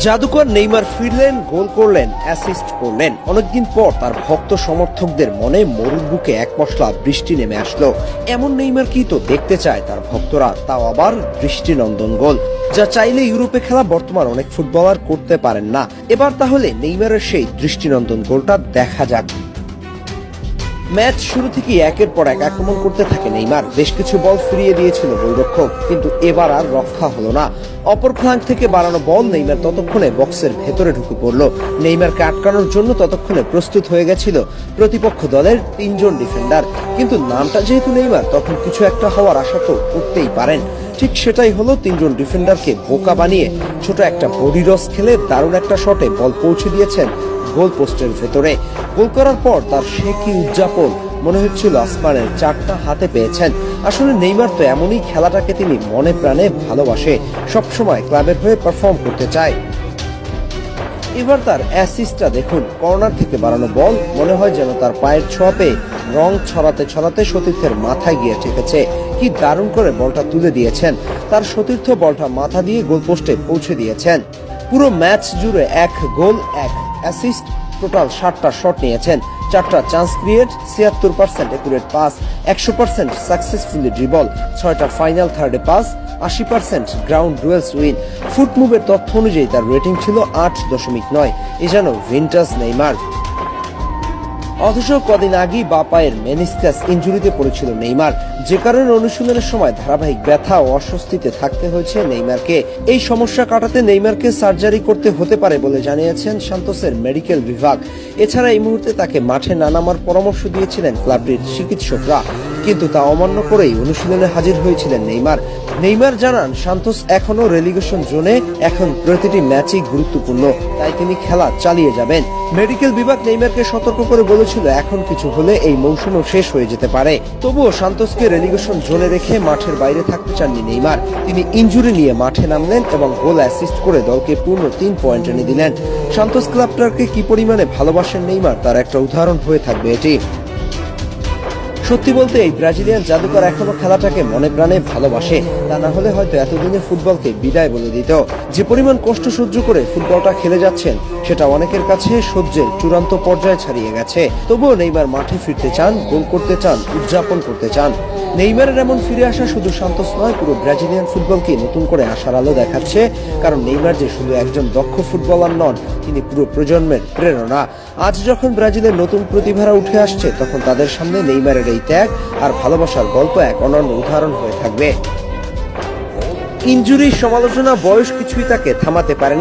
জাদুকর নেইমার ফিরলেন, গোল করলেন অ্যাসিস্ট করলেন। অনেকদিন পর তার ভক্ত সমর্থকদের মনে মরুর বুকে এক মশলা বৃষ্টি নেমে আসলো। এমন নেইমার কি তো দেখতে চায় তার ভক্তরা, তাও আবার দৃষ্টিনন্দন গোল। যা চাইলে ইউরোপে খেলা বর্তমান অনেক ফুটবলার করতে পারেন না। এবার তাহলে নেইমারের সেই দৃষ্টিনন্দন গোলটা দেখা যাক। ম্যাচ শুরু থেকেই একের পর এক আক্রমণ করতে থাকে নেইমার। বেশ কিছু বল ফিরিয়ে দিয়েছিল গোলরক্ষক, কিন্তু এবার আর রক্ষা হলো না। অপর ফ্লাঙ্ক থেকে বাড়ানো বল নেইমার ততক্ষণে বক্সের ভেতরে ঢুকে পড়ল। নেইমারকে আটকানোর জন্য ততক্ষণে প্রস্তুত হয়ে গেছিল প্রতিপক্ষ দলের তিনজন ডিফেন্ডার। কিন্তু নামটা যেহেতু নেইমার, তখন কিছু একটা হওয়ার আশা তো করতেই পারেন। ঠিক সেটাই হলো তিনজন ডিফেন্ডারকে বোকা বানিয়ে ছোট একটা বডি রস খেলে দারুণ একটা শটে বল পৌঁছে দিয়েছেন গোল পোস্টের ভেতরে। গোল করার পর তার সে কি উদযাপন মনে হচ্ছিল আসমানের চারটা হাতে পেয়েছেন। আসলে নেইমার তো এমনই খেলাটাকে তিনি মনে প্রাণে ভালোবাসে, সবসময় ক্লাবের হয়ে পারফর্ম করতে চায়। এবার তার অ্যাসিস্টটা দেখুন, কর্নার থেকে বাড়ানো বল, মনে হয় যেন তার পায়ের ছোঁয়া পেয়ে রং ছড়াতে ছড়াতে সতীর্থের মাথায় গিয়ে ঠেকেছে। কি দারুণ করে বলটা তুলে দিয়েছেন। তার সতীর্থ বলটা মাথা দিয়ে গোলপোস্টে পৌঁছে দিয়েছেন। পুরো ম্যাচ জুড়ে এক গোল, এক অ্যাসিস্ট টোটাল ষাটটা শট নিয়েছেন। চারটা চান্স ক্রিয়েট ছিয়াত্তর পার্সেন্ট একুরেট পাস একশো পার্সেন্ট সাকসেসফুলি ড্রিবল ছয়টা ফাইনাল থার্ডে পাস আশি পার্সেন্ট গ্রাউন্ড ডুয়েলস উইন ফুট মুভের তথ্য অনুযায়ী তার রেটিং ছিল আট দশমিক নয়। এ যেন ভিন্টাস নেইমার অথচ কদিন আগেই বা পায়ের মেনিসকাস ইঞ্জুরিতে পড়েছিল নেইমার। যে কারণে অনুশীলনের সময় ধারাবাহিক ব্যথা ও অস্বস্তিতে থাকতে হয়েছে নেইমারকে। এই সমস্যা কাটাতে নেইমারকে সার্জারি করতে হতে পারে বলে জানিয়েছেন সান্তোসের মেডিকেল বিভাগ। এছাড়া এই মুহূর্তে তাকে মাঠে না নামার পরামর্শ দিয়েছিলেন ক্লাবটির চিকিৎসকরা। কিন্তু তা অমান্য করেই অনুশীলনে হাজির হয়েছিলেন নেইমার। নেইমার জানান, সান্তোস এখনও রেলিগেশন জোনে এখন প্রতিটি ম্যাচই গুরুত্বপূর্ণ, তাই তিনি খেলা চালিয়ে যাবেন। মেডিকেল বিভাগ নেইমারকে সতর্ক করে বলেছিল, এখন কিছু হলে এই মৌসুমও শেষ হয়ে যেতে পারে। তবুও সান্তোসকে রেলিগেশন জোনে রেখে মাঠের বাইরে থাকতে চাননি নেইমার। তিনি ইনজুরি নিয়ে মাঠে নামলেন এবং গোল অ্যাসিস্ট করে দলকে পূর্ণ তিন পয়েন্ট এনে দিলেন। সান্তোস ক্লাবটাকে কি পরিমাণে ভালোবাসেন নেইমার, তার একটা উদাহরণ হয়ে থাকবে এটি। সত্যি বলতে এই ব্রাজিলিয়ান জাদুকর এখনও খেলাটাকে মনে প্রাণে ভালোবাসে। তা না হলে হয়তো এতদিনে ফুটবলকে বিদায় বলে দিত। যে পরিমাণ কষ্ট সহ্য করে ফুটবলটা খেলে যাচ্ছেন, সেটা অনেকের কাছে সহ্যের চূড়ান্ত পর্যায়ে ছাড়িয়ে গেছে। তবুও নেইমার মাঠে ফিরতে চান, গোল করতে চান, উদযাপন করতে চান। নেইমারের এমন ফিরে আসা শুধু সন্তোষ নয়, পুরো ব্রাজিলিয়ান ফুটবলকে নতুন করে আশার আলো দেখাচ্ছে। কারণ নেইমার যে শুধু একজন দক্ষ ফুটবলার নন, তিনি পুরো প্রজন্মের প্রেরণা। আজ যখন ব্রাজিলের নতুন প্রতিভারা উঠে আসছে, তখন তাদের সামনে নেইমারের এই ত্যাগ আর ভালোবাসার গল্প এক অনন্য উদাহরণ হয়ে থাকবে। ইঞ্জুরির সমালোচনা বয়স কিছুই তাকে থামাতে পারেনি।